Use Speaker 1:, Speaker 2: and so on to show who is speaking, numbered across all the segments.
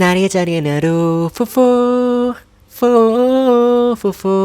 Speaker 1: นาเรียจะเรียนรู้ ฟูฟูฟู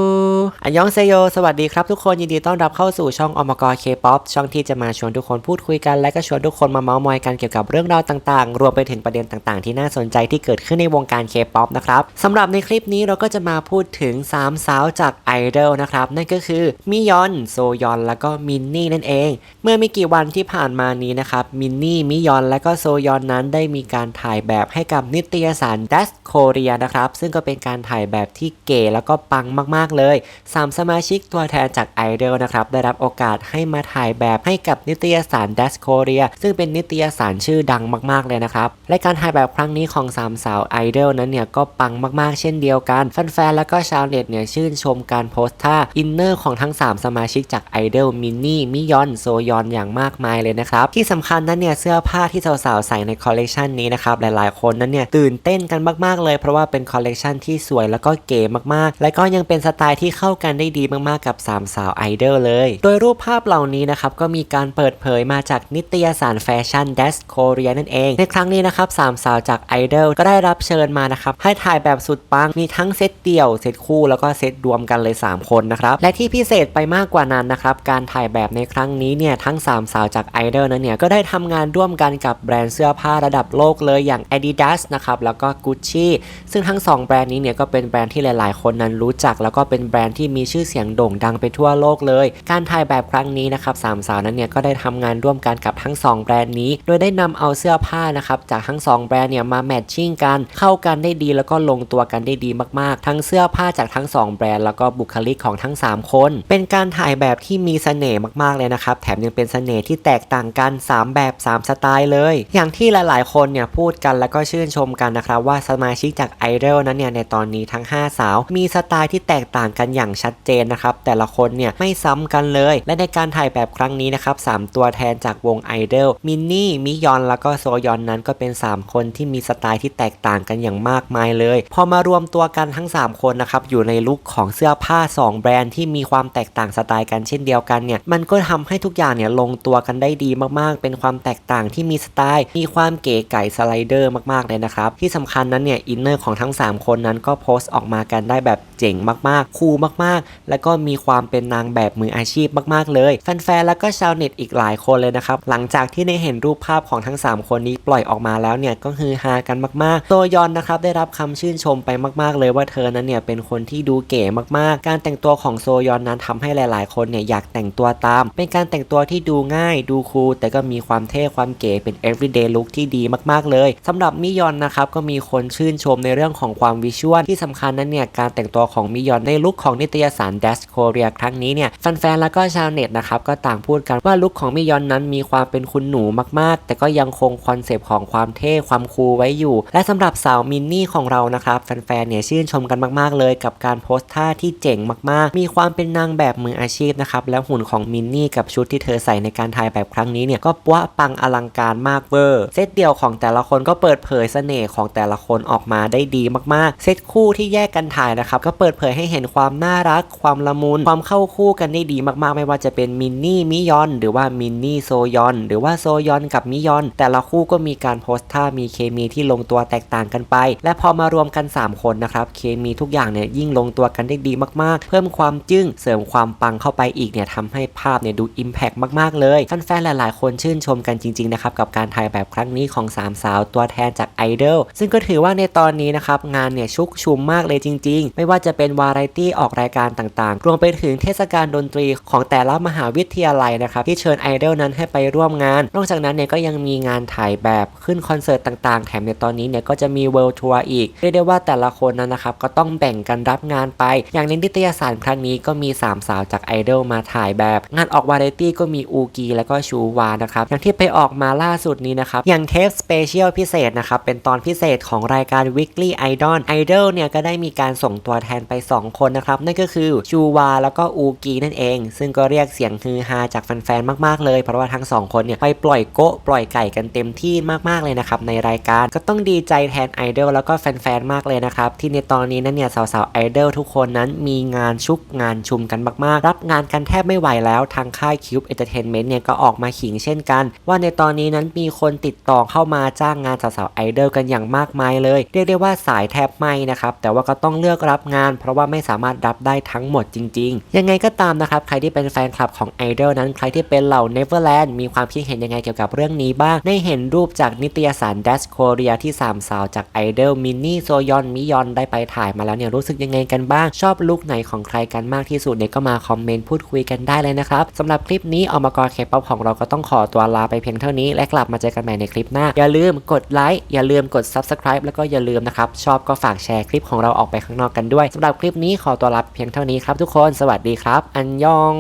Speaker 1: อันยองเซโย สวัสดีครับทุกคน ยินดีต้อนรับเข้าสู่ช่องอมกรเคป๊อปช่องที่จะมาชวนทุกคนพูดคุยกัน และก็ชวนทุกคนมาเมาส์มอยกันเกี่ยวกับเรื่องราวต่างๆ รวมไปถึงประเด็นต่างๆ ที่น่าสนใจที่เกิดขึ้นในวงการเคป๊อปนะครับสำหรับในคลิปนี้เราก็จะมาพูดถึง 3 สาวจากไอดอลนะครับ นั่นก็คือมิยอน โซยอน แล้วก็มินนี่นั่นเอง เมื่อไม่กี่วันที่ผ่านมานี้นะครับ มินนี่ มิยอน และก็โซยอนนั้นได้มีการถ่ายแบบให้กับนิตยสาร Dash Korea นะครับ ซึ่งก็เป็นการถ่ายแบบแบบที่เก๋แล้วก็ปังมากๆเลยสามสมาชิกตัวแทนจากไอดอลนะครับได้รับโอกาสให้มาถ่ายแบบให้กับนิตยสาร Dash Korea ซึ่งเป็นนิตยสารชื่อดังมากๆเลยนะครับ และการถ่ายแบบครั้งนี้ของสามสาวไอดอลนั้นเนี่ยก็ปังมากๆ เช่นเดียวกันแฟนๆแล้วก็ชาวเน็ตเนี่ยชื่นชมการโพสท่าอินเนอร์ของทั้ง 3 สมาชิกจากไอดอลมินนี่มิยอนโซยอนอย่างมากมายเลยนะครับ ที่สำคัญนั้นเนี่ยเสื้อผ้าที่สาวๆใส่ในคอลเลกชันนี้นะครับหลายๆคนนั้นเนี่ยตื่นเต้นกันมากๆเลยเพราะว่าเป็นคอลเลกชันที่สวยแล้วก็เก๋มากๆ และก็ยังเป็นสไตล์ที่เข้ากันได้ดีมากๆกับสามสาวไอดอลเลย โดยรูปภาพเหล่านี้นะครับก็มีการเปิดเผยมาจากนิตยสารแฟชั่น Dash Korea นั่นเอง ในครั้งนี้นะครับสามสาวจากไอดอลก็ได้รับเชิญมานะครับให้ถ่ายแบบสุดปังมีทั้งเซตเดี่ยวเซตคู่แล้วก็เซตรวมกันเลย 3 คนนะครับและที่พิเศษไปมากกว่านั้นนะครับการถ่ายแบบในครั้งนี้เนี่ยทั้ง 3 สาวจากไอดอลนั้นเนี่ยก็ได้ทำงานร่วมกันกับแบรนด์เสื้อผ้าระดับโลกเลยอย่าง Adidas นะครับแล้วก็ Gucci ซึ่งทั้ง 2 แบรนด์นี้เนี่ยก็เป็นแบรนด์ที่หลาย ๆ คนนั้นรู้จัก แล้วก็เป็นแบรนด์ที่มีชื่อเสียงโด่งดังไปทั่วโลกเลย การถ่ายแบบครั้งนี้นะครับสามสาวนั้นเนี่ยก็ได้ทำงานร่วมกันกับทั้ง 2 แบรนด์นี้ โดยได้นำเอาเสื้อผ้านะครับจากทั้ง 2 แบรนด์เนี่ยมาแมทชิ่งกันเข้ากันได้ดีแล้วก็ลงตัวกันได้ดีมาก ๆ ทั้งเสื้อผ้าจากทั้ง 2 แบรนด์แล้วก็บุคลิกของทั้ง 3 คน เป็นการถ่ายแบบที่มีเสน่ห์มาก ๆ เลยนะครับแถมยังเป็นเสน่ห์ที่แตกต่างกัน 3 แบบ 3 สไตล์เลย อย่างที่หลาย ๆ คนเนี่ยพูดกันแล้วก็ชื่นชมกันนะครับว่าสมาชิกจากไอดอลนั้นเนี่ยในตอนนี้ทั้ง5 สาว มีสไตล์ที่แตกต่างกันอย่างชัดเจนนะครับ แต่ละคนเนี่ยไม่ซ้ำกันเลย และในการถ่ายแบบครั้งนี้นะครับ3ตัวแทนจากวงไอดอลมินนี่มิยอนแล้วก็โซยอนนั้นก็เป็น 3 คนที่มีสไตล์ที่แตกต่างกันอย่างมากมายเลย พอมารวมตัวกันทั้ง 3 คนนะครับอยู่ในลุคของเสื้อผ้า 2 แบรนด์ที่มีความแตกต่างสไตล์กันเช่นเดียวกันเนี่ยมันก็ทำให้ทุกอย่างเนี่ยลงตัวกันได้ดีมากๆ เป็นความแตกต่างที่มีสไตล์ มีความเก๋ไก่สไลเดอร์มากๆเลยนะครับที่สำคัญนั้นเนี่ยอินเนอร์ของทั้ง 3 คนนั้นก็โพสต์ออกมากันได้แบบเจ๋งมากๆ คูลมากๆ แล้วก็มีความเป็นนางแบบมืออาชีพมากๆ เลย แฟนๆ แล้วก็ชาวเน็ตอีกหลายคนเลยนะครับ หลังจากที่ได้เห็นรูปภาพของทั้ง 3 คนนี้ปล่อยออกมาแล้วเนี่ยก็คือฮากันมากๆ โตยอนนะครับได้รับคำชื่นชมไปมากๆ เลยว่าเธอนั้นเนี่ยเป็นคนที่ดูเก๋มากๆ การแต่งตัวของโซยอนนั้นทำให้หลายๆ คนเนี่ยอยากแต่งตัวตาม เป็นการแต่งตัวที่ดูง่ายดูคูลแต่ก็มีความเท่ความเก๋เป็น everyday look ที่ดีมากๆ เลยสำหรับมิยอนนะครับก็มีคนชื่นชมในเรื่องของความวิชวลที่สำคัญนั้นเนี่ยการแต่งตัวของมิยอนในลุคของนิตยสาร Dash Korea ครั้งนี้เนี่ยแฟนๆแล้วก็ชาวเน็ตนะครับก็ต่างพูดกันว่าลุคของมิยอนนั้นมีความเป็นคุณหนูมากๆ แต่ก็ยังคงคอนเซปต์ของความเท่ความคูลไว้อยู่ และสำหรับสาวมินนี่ของเรานะครับแฟนๆเนี่ยชื่นชมกันมากๆเลย กับการโพสท่าที่เจ๋งมากๆ มีความเป็นนางแบบมืออาชีพนะครับแล้วหุ่นของมินนี่กับชุดที่เธอใส่ในการถ่ายแบบครั้งนี้เนี่ยก็ปวะปังอลังการมากเวอร์เซตเดียวของแต่ละคนก็เปิดเผยเสน่ห์ของแต่ละคนออกมาได้ดีมากๆ เซตคู่ที่แยกกันถ่ายนะครับ ก็เปิดเผยให้เห็นความน่ารัก ความละมุน ความเข้าคู่กันได้ดีมากๆ ไม่ว่าจะเป็นมินนี่มิยอน หรือว่ามินนี่โซยอน หรือว่าโซยอนกับมิยอน แต่ละคู่ก็มีการโพสท่ามีเคมีที่ลงตัวแตกต่างกันไป และพอมารวมกัน 3 คนนะครับเคมีทุกอย่างเนี่ยยิ่งลงตัวกันได้ดีมากๆ เพิ่มความจึ้งเสริมความปังเข้าไปอีกเนี่ยทำให้ภาพเนี่ยดูอิมแพกมากๆเลยแฟนๆหลายๆ คนชื่นชมกันจริงๆนะครับกับการถ่ายแบบครั้งนี้ของสามสาวตัวแทนจากไอดอลซึ่งก็ถือว่าในตอนนี้นะครับงานเนี่ยชุกชุมมากเลยจริง ๆ ไม่ว่าจะเป็นวาไรตี้ออกรายการต่างๆ รวมไปถึงเทศกาลดนตรีของแต่ละมหาวิทยาลัยนะครับที่เชิญไอดอลนั้นให้ไปร่วมงาน นอกจากนั้นเนี่ยก็ยังมีงานถ่ายแบบขึ้นคอนเสิร์ตต่างๆ แถมในตอนนี้เนี่ยก็จะมีเวิลด์ทัวร์อีก เรียกได้ว่าแต่ละคนนั้นนะครับก็ต้องแบ่งกันรับงานไป อย่างในนิตยสารครั้งนี้ก็มี 3 สาวจากไอดอลมาถ่ายแบบ งานออกวาไรตี้ก็มีอูกีแล้วก็ชูวานะครับอย่างที่ไปออกมาล่าสุดนี้นะครับอย่างเทปสเปเชียลพิเศษนะครับเป็นตอนพิเศษของรายการ Weekly Idol Idol เนี่ยก็ได้มีการส่งตัวแทนไป 2 คนนะครับ นั่นก็คือชูวาแล้วก็อูกีนั่นเอง ซึ่งก็เรียกเสียงฮือฮาจากแฟนๆมากๆเลย เพราะว่าทั้ง 2 คนเนี่ยไปปล่อยโกะปล่อยไก่กันเต็มที่มากๆเลยนะครับในรายการก็ต้องดีใจแทนไอดอลแล้วก็แฟนๆมากเลยนะครับที่ในตอนนี้นั้นเนี่ยสาวๆไอดอลทุกคนนั้นมีงานชุกงานชุมกันมากๆ รับงานกันแทบไม่ไหวแล้วทางค่าย Cube Entertainment เนี่ยก็ออกมาขิงเช่นกัน ว่าในตอนนี้นั้นมีคนติดต่อเข้ามาจ้างงานสาวๆไอดอลกันอย่างมากมายเลย เรียกได้ว่าสายแทบไหมนะครับแต่ว่าก็ต้องเลือกรับงาน เพราะว่าไม่สามารถรับได้ทั้งหมดจริง ๆ ยังไงก็ตามนะครับ ใครที่เป็นแฟนคลับของไอดอลนั้น ใครที่เป็นเหล่า Neverland มีความคิดเห็นยังไงเกี่ยวกับเรื่องนี้บ้าง ได้เห็นรูปจากนิตยสาร Dash Korea ที่สามสาวจากไอดอลมินนี่โซยอนมิยอนได้ไปถ่ายมาแล้วเนี่ยรู้สึกยังไงกันบ้าง ชอบลุคไหนของใครกันมากที่สุดเนี่ยก็มาคอมเมนต์พูดคุยกันได้เลยนะครับสำหรับคลิปนี้อมกรเคป๊อปของเราก็ต้องขอตัวลาไปเพียงเท่านี้ และกลับมาเจอกันใหม่ในคลิปหน้าอย่าลืมกดไลค์อย่าลืมกด Subscribe แล้วก็อย่าลืมนะครับชอบก็ฝากแชร์คลิปของเราออกไปข้างนอกกันด้วยสำหรับคลิปนี้ขอตัวลาเพียงเท่านี้ครับทุกคนสวัสดีครับ อันยอง